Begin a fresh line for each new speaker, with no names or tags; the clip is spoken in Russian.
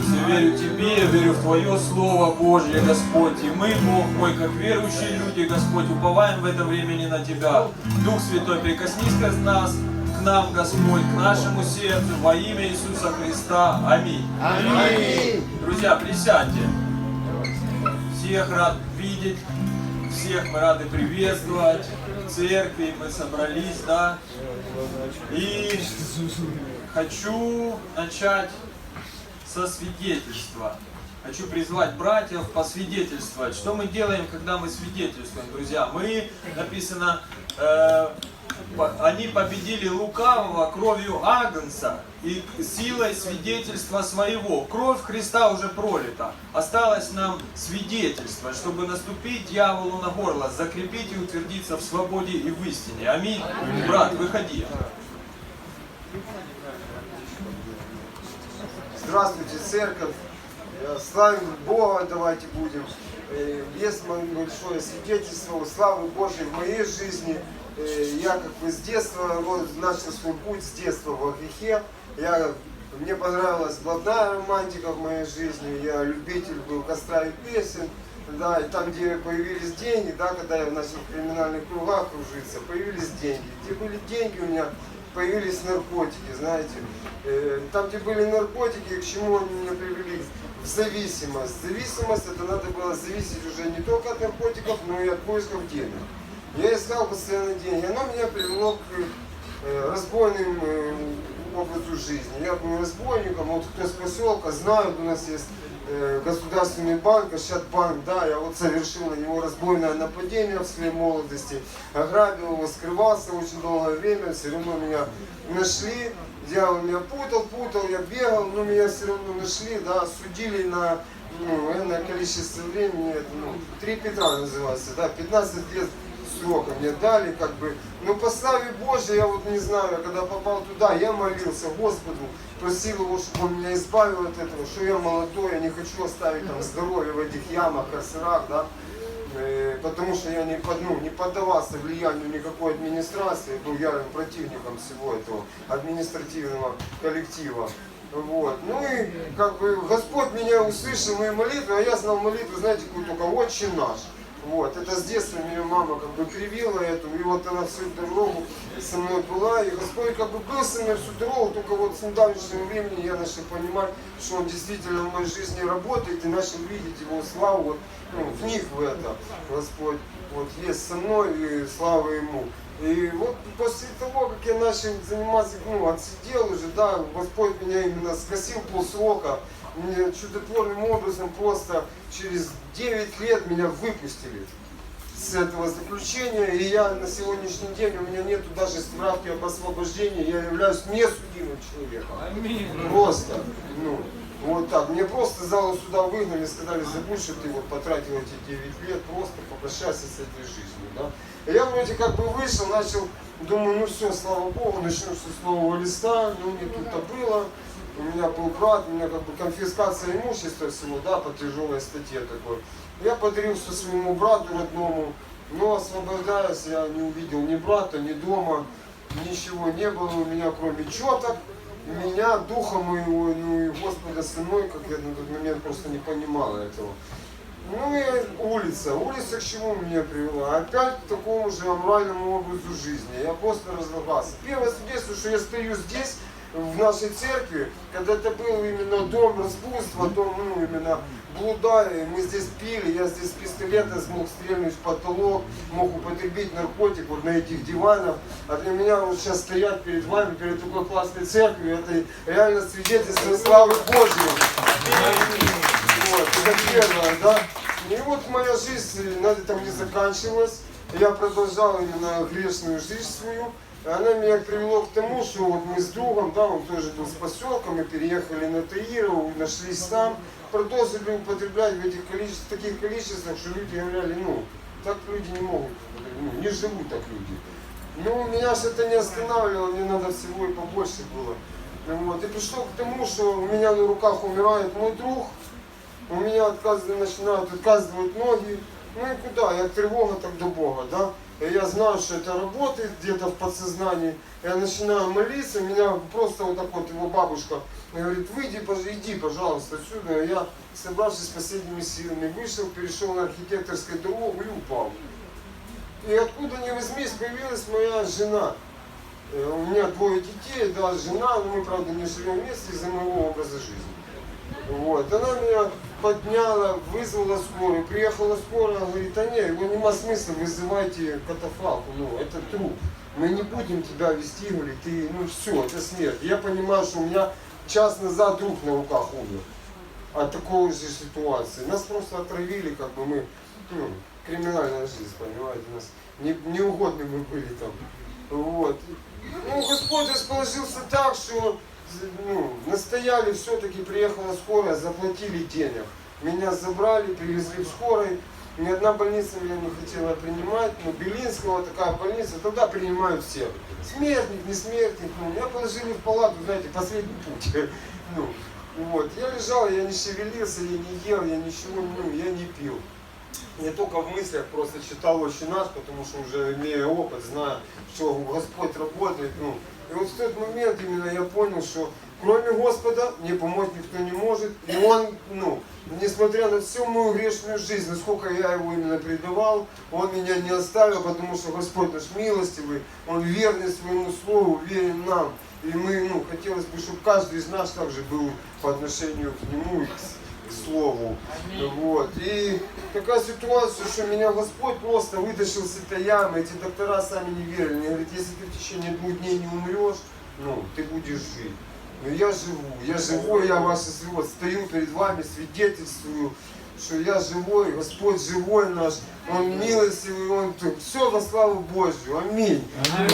Иисус. Я верю Тебе, я верю в Твое Слово Божье, Господь. И мы, Бог мой, как верующие люди, Господь, уповаем в этом времени на Тебя. Дух Святой, прикоснись к нас, к нам, Господь, к нашему сердцу, во имя Иисуса Христа. Аминь.
Аминь.
Друзья, присядьте. Всех рад видеть, всех мы рады приветствовать. В церкви мы собрались, да. И хочу начать со свидетельства. Хочу призвать братьев посвидетельствовать. Что мы делаем, когда мы свидетельствуем, друзья? Мы, написано, э, они победили лукавого кровью Агнца и силой свидетельства своего. Кровь Христа уже пролита. Осталось нам свидетельство, чтобы наступить дьяволу на горло, закрепить и утвердиться в свободе и в истине. Аминь. Брат, выходи.
Здравствуйте, церковь. Э, Славим Бога, давайте будем. Э, Есть большое свидетельство славы Божьей в моей жизни. Э, Я как бы с детства вот, начал свой путь с детства во грехе. Я, мне понравилась блатная романтика в моей жизни. Я любитель был костра и песен. Да, и там, где появились деньги, да, когда я начал в криминальных кругах кружиться, появились деньги. Где были деньги у меня, появились наркотики, знаете. Э, Там, где были наркотики, к чему они меня привели? В зависимость. Зависимость, это надо было зависеть уже не только от наркотиков, но и от поисков денег. Я искал постоянно деньги. Оно меня привело к э, разбойным э, образу жизни. Я был разбойником, вот кто с поселка знают, у нас есть государственный банк, Ощадбанк, да, я вот совершил на него разбойное нападение в своей молодости, ограбил его, скрывался очень долгое время, все равно меня нашли, дьявол меня путал, путал, я бегал, но меня все равно нашли, да, судили на ну, энное количество времени, это, ну, три Петра называется, да, 15 лет срока мне дали, как бы, ну по славе Божьей, я вот не знаю, когда попал туда, я молился Господу, просил его, чтобы он меня избавил от этого, что я молодой, я не хочу оставить там здоровье в этих ямах, карцерах, да, Э, потому что я не, под- ну, не поддавался влиянию никакой администрации, был ярым противником всего этого административного коллектива. Вот. Ну и как бы Господь меня услышал мои молитвы, а я знал молитву, знаете, какую только «Отче наш». Вот, это с детства меня мама как бы привила эту, и вот она всю дорогу со мной была, и Господь как бы был со мной всю дорогу, только вот с недавнешнего времени я начал понимать, что Он действительно в моей жизни работает, и начал видеть Его славу, вот, ну, вник в это, Господь, вот есть со мной, и слава Ему. И вот после того, как я начал заниматься, ну, отсидел уже, да, Господь меня именно скосил полсрока, чудотворным образом просто через 9 лет меня выпустили с этого заключения, и я на сегодняшний день, у меня нету даже справки об освобождении, я являюсь несудимым человеком. Просто, ну, вот так. Мне просто залу сюда выгнали, сказали, забудь, что ты вот потратил эти 9 лет, просто попрощайся с этой жизнью, да. И я вроде как бы вышел, начал, думаю, ну все, слава Богу, начну с нового листа, ну не тут-то было. У меня был брат, у меня как бы конфискация имущества всего, да, по тяжелой статье такой. Я подарил все своему брату родному, но освобождаясь, я не увидел ни брата, ни дома, ничего не было у меня, кроме четок, меня, духа моего, ну и Господа со мной, как я на тот момент просто не понимал этого. Ну и улица. Улица к чему меня привела? Опять к такому же аморальному образу жизни. Я просто разлагался. Первое свидетельство, что я стою здесь, в нашей церкви, когда это был именно дом распутства, дом, ну, именно блуда, и мы здесь пили, я здесь пистолета смог стрельнуть в потолок, мог употребить наркотик вот на этих диванах, а для меня вот сейчас стоять перед вами, перед такой классной церковью, это реально свидетельство славы Божьей. Вот, это первое, да. И вот моя жизнь на этом не заканчивалась. Я продолжал именно грешную жизнь свою. Она меня привело к тому, что вот мы с другом, да, он тоже был с поселка, мы переехали на Таирову, нашлись там, продолжили употреблять в этих количеств, таких количествах, что люди говорили, ну, так люди не могут, ну, не живут так люди. Ну, меня же это не останавливало, мне надо всего и побольше было. Ну, Вот. И пришло к тому, что у меня на руках умирает мой друг, у меня отказывают, начинают отказывать ноги. Ну и куда? Я тревога так до Бога, да? И я знаю, что это работает где-то в подсознании. Я начинаю молиться, меня просто вот так вот его бабушка говорит, выйди, иди, пожалуйста, отсюда. Я, собравшись последними силами, вышел, перешел на архитекторскую дорогу и упал. И откуда ни возьмись, появилась моя жена. Э, У меня двое детей, да, жена, но мы, правда, не живем вместе из-за моего образа жизни. Вот. Она меня подняла, вызвала скорую, приехала скорая, говорит, а нет, его нема смысла, вызывайте катафалку, ну, это труп. Мы не будем тебя вести, говорит, ты, ну все, это смерть. Я понимаю, что у меня час назад друг на руках умер от такой же ситуации. Нас просто отравили, как бы мы, ну, криминальная жизнь, понимаете, нас не, неугодны мы были там. Вот. Ну, Господь расположился так, что ну, настояли все-таки, приехала скорая, заплатили денег. Меня забрали, привезли в скорой. Ни одна больница меня не хотела принимать, но Белинского такая больница, тогда принимают всех. Смертник, не смертник, ну, меня положили в палату, знаете, последний путь. Ну, вот. Я лежал, я не шевелился, я не ел, я ничего, ну, я не пил. Я только в мыслях просто читал «Отче наш», потому что уже имея опыт, знаю, что Господь работает. Ну, и вот в тот момент именно я понял, что кроме Господа мне помочь никто не может. И Он, ну, несмотря на всю мою грешную жизнь, насколько я его именно предавал, Он меня не оставил, потому что Господь наш милостивый, Он верный своему слову, верен нам. И мы, ну, хотелось бы, чтобы каждый из нас также был по отношению к Нему и к, Слову. Вот. И такая ситуация, что меня Господь просто вытащил с этой ямы. Эти доктора сами не верили. Они говорят, если ты в течение двух дней не умрешь, ну, ты будешь жить. Но я живу, я живой, я ваши вот стою перед вами, свидетельствую, что я живой, Господь живой наш, Он милостивый, Он все во славу Божью. Аминь.
Аминь.